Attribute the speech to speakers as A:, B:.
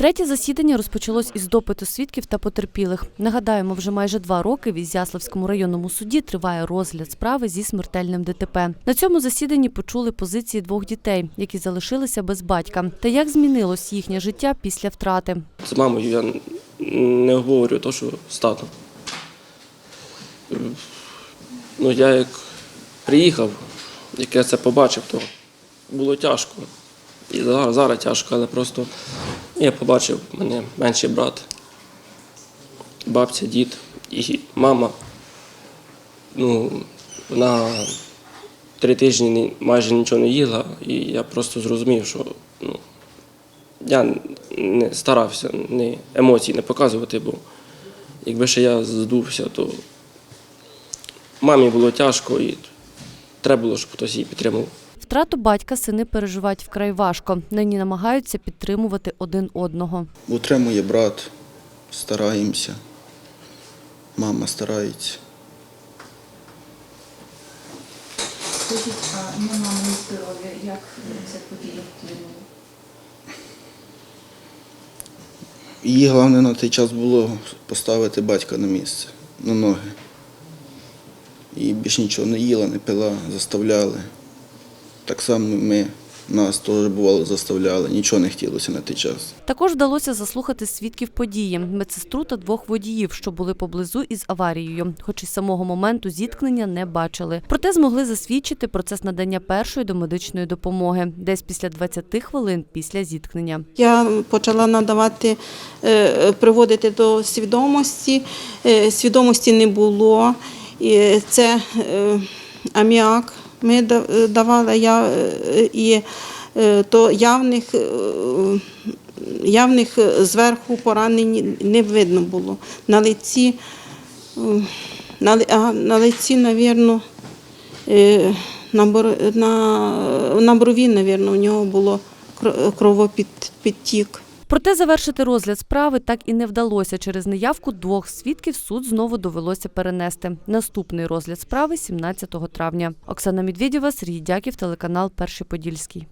A: Третє засідання розпочалось із допиту свідків та потерпілих. Нагадаємо, вже майже два роки в Ізяславському районному суді триває розгляд справи зі смертельним ДТП. На цьому засіданні почули позиції двох дітей, які залишилися без батька, та як змінилось їхнє життя після втрати.
B: З мамою я не говорю те, що з татом. Ну, я як приїхав, як я це побачив, то було тяжко. І зараз, зараз тяжко, але просто я побачив мене менший брат, бабця, дід і мама. Ну, вона три тижні майже нічого не їла, і я просто зрозумів, що ну, я не старався не емоцій не показувати, бо якби ще я здувся, то мамі було тяжко і треба було, щоб хтось її підтримав.
A: Втрату батька сини переживають вкрай важко. Нині намагаються підтримувати один одного.
C: Утримує брат, стараємося. Мама старається.
D: Скажіть, а на мамине здоров'я, як ця подія вплинула?
C: Її головне на той час було поставити батька на місце, на ноги. І більш нічого не їла, не пила, заставляли. Так само ми нас теж бувало заставляли, нічого не хотілося на той час.
A: Також вдалося заслухати свідків події, медсестру та двох водіїв, що були поблизу із аварією, хоч із самого моменту зіткнення не бачили. Проте змогли засвідчити процес надання першої домедичної допомоги десь після 20 хвилин після зіткнення.
E: Я почала надавати, е, приводити до свідомості. Е, Свідомості не було. І це е, аміак ми е, давали я, е, і е, то явних, явних зверху поранень не видно було. На лиці, на, на лиці, навірно, на, на, на брові, навірно, у нього було кро- кровопідтік.
A: Проте завершити розгляд справи так і не вдалося. Через неявку двох свідків суд знову довелося перенести. Наступний розгляд справи 17 травня. Оксана Медведєва, Сергій Дяків, телеканал Перший Подільський.